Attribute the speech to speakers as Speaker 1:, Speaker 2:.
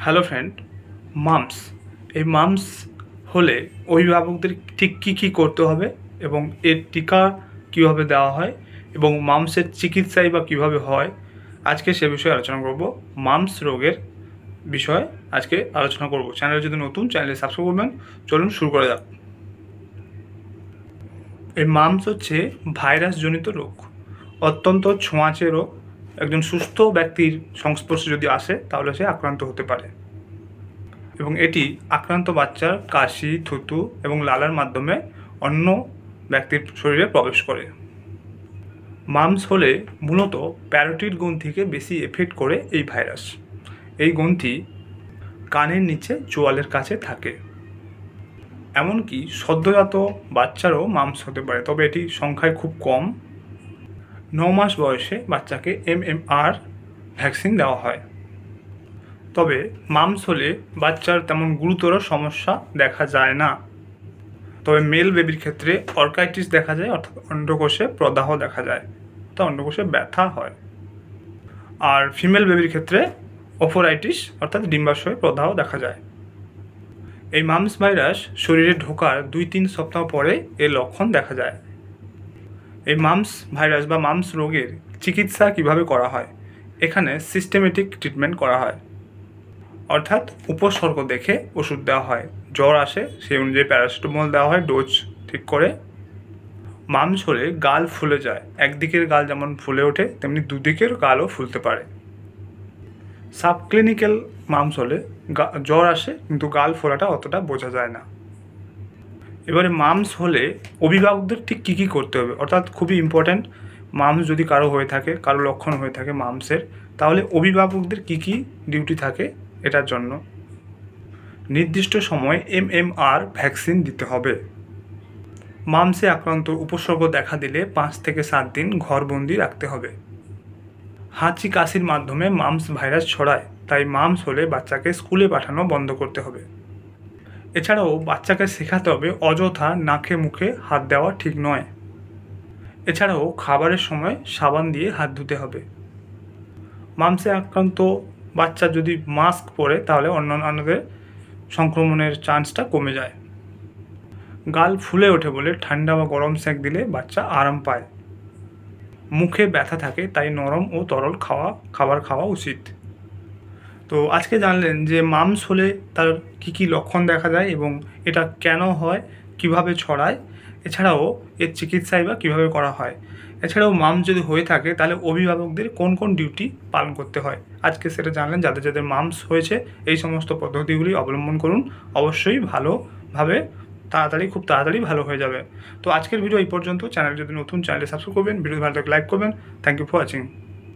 Speaker 1: Hello friend moms এই moms হলে অভিভাবকদের ঠিক কী কী করতে হবে এবং এর টিকা কীভাবে দেওয়া হয় এবং মামসের চিকিৎসাই বা কীভাবে হয়? আজকে সে বিষয়ে আলোচনা করব। মামস রোগের বিষয়ে আজকে আলোচনা করব। চ্যানেলে যদি নতুন চ্যানেলে সাবস্ক্রাইব করবেন। চলুন শুরু করা যাক। এই মামস হচ্ছে ভাইরাসজনিত রোগ, অত্যন্ত ছোঁয়াচে রোগ। একজন সুস্থ ব্যক্তির সংস্পর্শে যদি আসে, তাহলে সে আক্রান্ত হতে পারে। এবং এটি আক্রান্ত বাচ্চার কাশি, থুতু এবং লালার মাধ্যমে অন্য ব্যক্তির শরীরে প্রবেশ করে। মামস হলে মূলত প্যারোটিড গ্রন্থিকে বেশি এফেক্ট করে এই ভাইরাস। এই গ্রন্থি কানের নিচে চোয়ালের কাছে থাকে। এমনকি সদ্যজাত বাচ্চারও মামস হতে পারে, তবে এটি সংখ্যায় খুব কম। ন মাস বয়সে বাচ্চাকে এমএমআর ভ্যাকসিন দেওয়া হয়। তবে মামস হলে বাচ্চার তেমন গুরুতর সমস্যা দেখা যায় না। তবে মেল বেবির ক্ষেত্রে অর্কাইটিস দেখা যায়, অর্থাৎ অন্ডকোষে প্রদাহ দেখা যায়। তা অন্ডকোষে ব্যথা হয়। আর ফিমেল বেবির ক্ষেত্রে ওফোরাইটিস অর্থাৎ ডিম্বাশয় প্রদাহ দেখা যায়। এই মামস ভাইরাস শরীরে ঢোকার দুই তিন সপ্তাহ পরে এর লক্ষণ দেখা যায়। এই মামস ভাইরাস বা মামস রোগের চিকিৎসা কীভাবে করা হয়? এখানে সিস্টেমেটিক ট্রিটমেন্ট করা হয়। অর্থাৎ উপসর্গ দেখে ওষুধ দেওয়া হয়। জ্বর আসে, সেই অনুযায়ী প্যারাসিটামল দেওয়া হয় ডোজ ঠিক করে। মামস হলে গাল ফুলে যায়। একদিকের গাল যেমন ফুলে ওঠে, তেমনি দুদিকের গালও ফুলতে পারে। সাবক্লিনিক্যাল মামস হলে জ্বর আসে, কিন্তু গাল ফোলাটা অতটা বোঝা যায় না। এবারে মামস হলে অভিভাবকদের ঠিক কী কী করতে হবে? অর্থাৎ খুবই ইম্পর্ট্যান্ট মামস যদি কারও হয়ে থাকে, কারও লক্ষণ হয়ে থাকে মামসের তাহলে অভিভাবকদের কী কী ডিউটি থাকে এটার জন্য? নির্দিষ্ট সময়ে এমএমআর ভ্যাকসিন দিতে হবে। মামসে আক্রান্ত উপসর্গ দেখা দিলে পাঁচ থেকে সাত দিন ঘরবন্দি রাখতে হবে। হাঁচি কাশির মাধ্যমে মামস ভাইরাস ছড়ায়, তাই মামস হলে বাচ্চাকে স্কুলে পাঠানো বন্ধ করতে হবে। এছাড়াও বাচ্চাকে শেখাতে হবে অযথা নাকে মুখে হাত দেওয়া ঠিক নয়। এছাড়াও খাবারের সময় সাবান দিয়ে হাত ধুতে হবে। মামসে আক্রান্ত বাচ্চা যদি মাস্ক পরে, তাহলে অন্যান্যদের সংক্রমণের চান্সটা কমে যায়। গাল ফুলে ওঠে বলে ঠান্ডা বা গরম সেঁক দিলে বাচ্চা আরাম পায়। মুখে ব্যথা থাকে, তাই নরম ও তরল খাওয়া, খাবার খাওয়া উচিত। তো আজকে জানলেন যে মামস হলে তার কী কী লক্ষণ দেখা যায় এবং এটা কেন হয়, কীভাবে ছড়ায়? এছাড়াও এর চিকিৎসাই বা কীভাবে করা হয়? এছাড়াও মামস যদি হয়ে থাকে, তাহলে অভিভাবকদের কোন কোন ডিউটি পালন করতে হয়? আজকে সেটা জানলেন, যাদের যাদের মামস হয়েছে, এই সমস্ত পদ্ধতিগুলি অবলম্বন করুন। অবশ্যই ভালোভাবে তাড়াতাড়ি, খুব তাড়াতাড়ি ভালো হয়ে যাবে। তো আজকের ভিডিও এই পর্যন্ত। চ্যানেল যদি নতুন চ্যানেলে সাবস্ক্রাইব করবেন ভিডিও ভালো লাইক করবেন। Thank you for watching